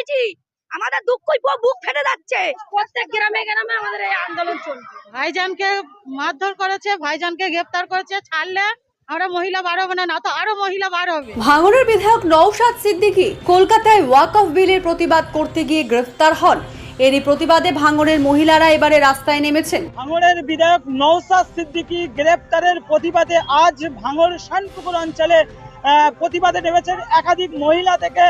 নামিয়েছি আমাদের দুঃখই বুক ফেটে যাচ্ছে। প্রত্যেক গ্রামে গ্রামে আমাদের এই আন্দোলন চলবে ভাইজানকে মারধর করেছে ভাইজানকে গ্রেপ্তার করেছে ছাড়লে আমরা মহিলা বার হবে না না তো আরও মহিলা বার হবে। ভাঙড়ের বিধায়ক নওশাদ সিদ্দিকী কলকাতায় ওয়াক অফ বিলের প্রতিবাদ করতে গিয়ে গ্রেফতার হন। এরই প্রতিবাদে ভাঙড়ের মহিলারা এবারে রাস্তায় নেমেছেন। ভাঙড়ের বিধায়ক নওসাদ সিদ্দিকী গ্রেপ্তারের প্রতিবাদে আজ ভাঙড় শানপুকুর অঞ্চলে প্রতিবাদে নেমেছেন একাধিক মহিলা থেকে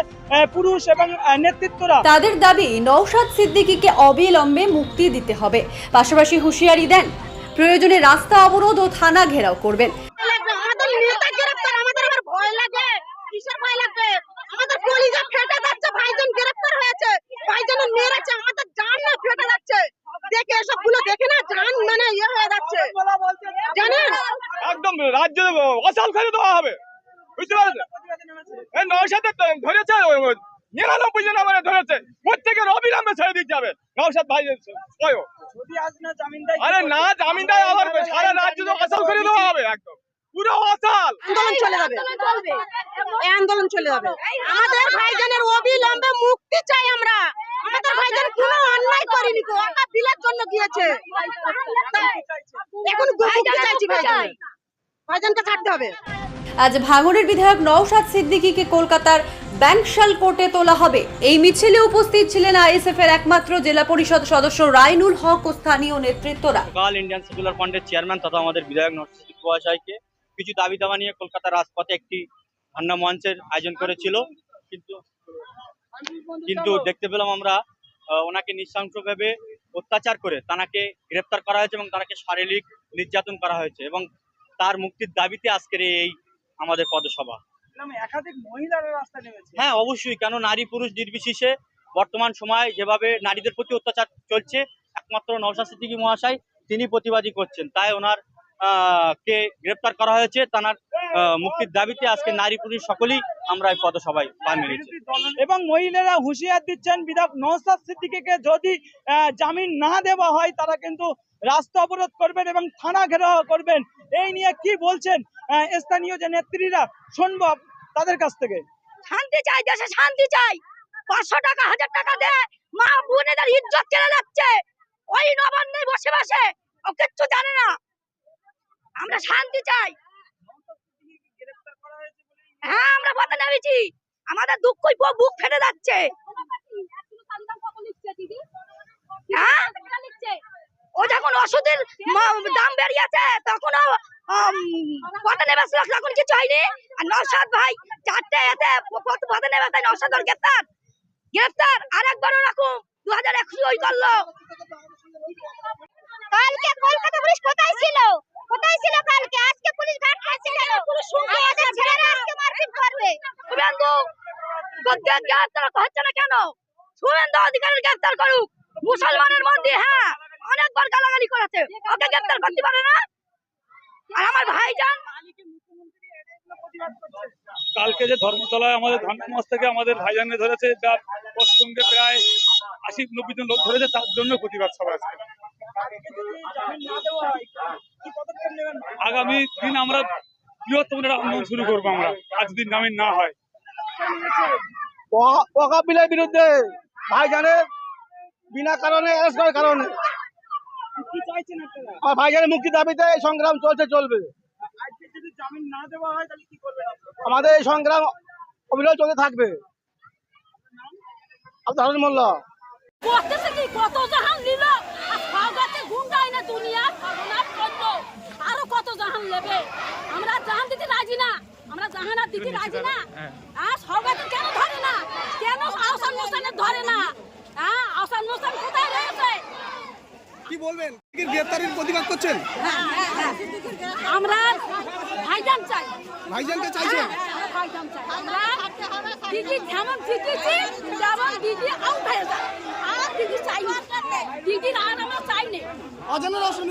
পুরুষ এবং নেতৃত্বরা। তাদের দাবি নওশাদ সিদ্দিকীকে অবিলম্বে মুক্তি দিতে হবে। পাশাপাশি হুঁশিয়ারি দেন প্রয়োজনে রাস্তা অবরোধ ও থানা ঘেরাও করবেন। আমাদের নেতা গ্রেপ্তার আমাদের আবার ভয় লাগে। কিসের ভয় লাগবে? আমাদের কলিজা ফেটে যাচ্ছে গ্রেপ্তার হয়েছে। ভাইজান মেরেছে আমাদের জান না ফেটে যাচ্ছে। দেখে এসবগুলো দেখে না জান মানে ইয়ে হয়ে যাচ্ছে। একদম রাজ্য অসাল করে দেওয়া হবে। বুঝতে পারছেন এই নৌসাদের ধরেছে নিরানব্বই জন আমার ধরেছে। প্রত্যেকের অবিলম্বে ছেড়ে দিতে হবে। নৌসাদ ভাই স্বয়ং। যদি আজ না জামিন দেয় আরে না জামিন দেয় আবার সারা রাজ্য তো অসাল করে দেওয়া হবে একদম। পুরো অসাল আন্দোলন চলে যাবে। আন্দোলন চলে যাবে। আমাদের ভাইজানের অবিলম্বে মুক্তি চাই আমরা। আমাদের ভাইজান কোনো অন্যায় করেনি গো। আমরা বিলের জন্য গিয়েছে এখন মুক্তি চাইছি ভাইজান ভাইজানকে ছাড়তে হবে। আজ ভাঙড়ের বিধায়ক নওশাদ সিদ্দিকীকে কলকাতার ব্যাংকশাল কোর্টে তোলা হবে। এই মিছিলে উপস্থিত ছিলেন আইএসএফ এর একমাত্র জেলা পরিষদ সদস্য রাইনুল হক ও স্থানীয় নেতৃত্বরা। কাল ইন্ডিয়ান সেকুলার ফ্রন্টের চেয়ারম্যান তথা আমাদের বিধায়ক নরসিংহ কুয়াশাইকে কিছু দাবি দাবা নিয়ে কলকাতার রাজপথে একটি ধর্ণা মঞ্চের আয়োজন করেছিল। কিন্তু কিন্তু দেখতে পেলাম আমরা ওনাকে নৃশংসভাবে অত্যাচার করে তানাকে গ্রেপ্তার করা হয়েছে এবং তানাকে শারীরিক নির্যাতন করা হয়েছে এবং তার মুক্তির দাবিতে আজকের এই আমাদের পদসভা একাধিক মহিলারা রাস্তায় নেমেছে। হ্যাঁ অবশ্যই। কেন নারী পুরুষ নির্বিশেষে বর্তমান সময় যেভাবে নারীদের প্রতি অত্যাচার চলছে একমাত্র নবসা সিদ্দিকী মহাশয় তিনি প্রতিবাদী করছেন। তাই ওনার কে গ্রেপ্তার করা হয়েছে তার মুক্তির দাবিতে আজকে নারী পুরুষ সকলেই আমরা এই পদসভায় পা মেরেছি। এবং মহিলারা হুঁশিয়ার দিচ্ছেন বিধায়ক নওসাদ সিদ্দিকীকে, যদি জামিন না দেওয়া হয়, তারা কিন্তু রাস্তা অবরোধ করবেন এবং থানা ঘেরাও করবেন। এই নিয়ে কি বলছেন স্থানীয় যে নেত্রীরা, শুনব তাদের কাছ থেকে। শান্তি চাই, দেশে শান্তি চাই। পাঁচশো টাকা, হাজার টাকা দে, মা বোনেদের ইজ্জত চলে যাচ্ছে ওই নবান্নে বসে বসে ও কিচ্ছু জানে না। আমরা শান্তি চাই। হ্যাঁ আমরা পথে নেমেছি। আমাদের দুঃখই বুক ফেটে যাচ্ছে। হ্যাঁ? ও যখন ওষুধের দাম বেরিয়েছে তখন পথে নেমেছিল তখন কিছু হয়নি। আর নৌসাদ ভাই, চারটে এতে পথ- নেমেছে নৌসাদ গ্রেপ্তার। গ্রেপ্তার আর একবার ওরকম। দু হাজার একশো ওই করল। কালকে কলকাতা পুলিশ কোথায় ছিল? কোথায় ছিল কালকে? আজকে পুলিশ ঘাট খাচ্ছে কেন? আমাদের ছেলেরা আজকে মারপিট করবে। শুভেন্দু গ্রেপ্তার হচ্ছে না কেন? শুভেন্দু অধিকারের গ্রেপ্তার করুক। মুসলমানের মন্দির হ্যাঁ অনেকবার গালাগালি করেছে। ওকে গ্রেপ্তার করতে পারে না? আর আমার ভাইজান? কালকে যে ধর্মতলায় আমাদের ধর্মমাস থেকে আমাদের ভাইজানকে ধরেছে যার পশ্চিমকে প্রায় আশি নব্বই জন লোক ধরেছে তার জন্য প্রতিবাদ সভা আজকে। আগামী দিন আমরা বৃহত্তম একটা আন্দোলন শুরু করব আমরা আজ দিন জামিন না হয়। ওকাবিলের বিরুদ্ধে ভাইজানের বিনা কারণে অ্যারেস্ট করার কারণে। কি চাইছেন আপনারা ভাইজানের মুক্তি দাবিতে এই সংগ্রাম চলছে চলবে। আজকে যদি জামিন না দেওয়া হয় তাহলে কি করবেন আপনারা? আমাদের এই সংগ্রাম অবিরত চলতে থাকবে। আব্দুল মোল্লা। করতেছে কত জাহান নিল? গুন্ডাই না দুনিয়া। জাহান নেবে। আমরা জাহান দিতে রাজি না। আমরা জাহান আর দিতে রাজি না। আর সওগাতে কেন ধরে না? কেন আহসান মোসানের ধরে না? হ্যাঁ আহসান মোসান কোথায় রয়েছে? কি বলবেন? গ্রেফতারির প্রতিবাদ করছেন? আমরা ভাইজান চাই। ভাইজানকে চাইছেন? ভাইজান চাই। আমরা দিদি যেমন জিতেছি তেমন দিদি আউট হয়ে যায়। আর দিদি চাই না। দিদির আর আমরা চাই না অজানা রসন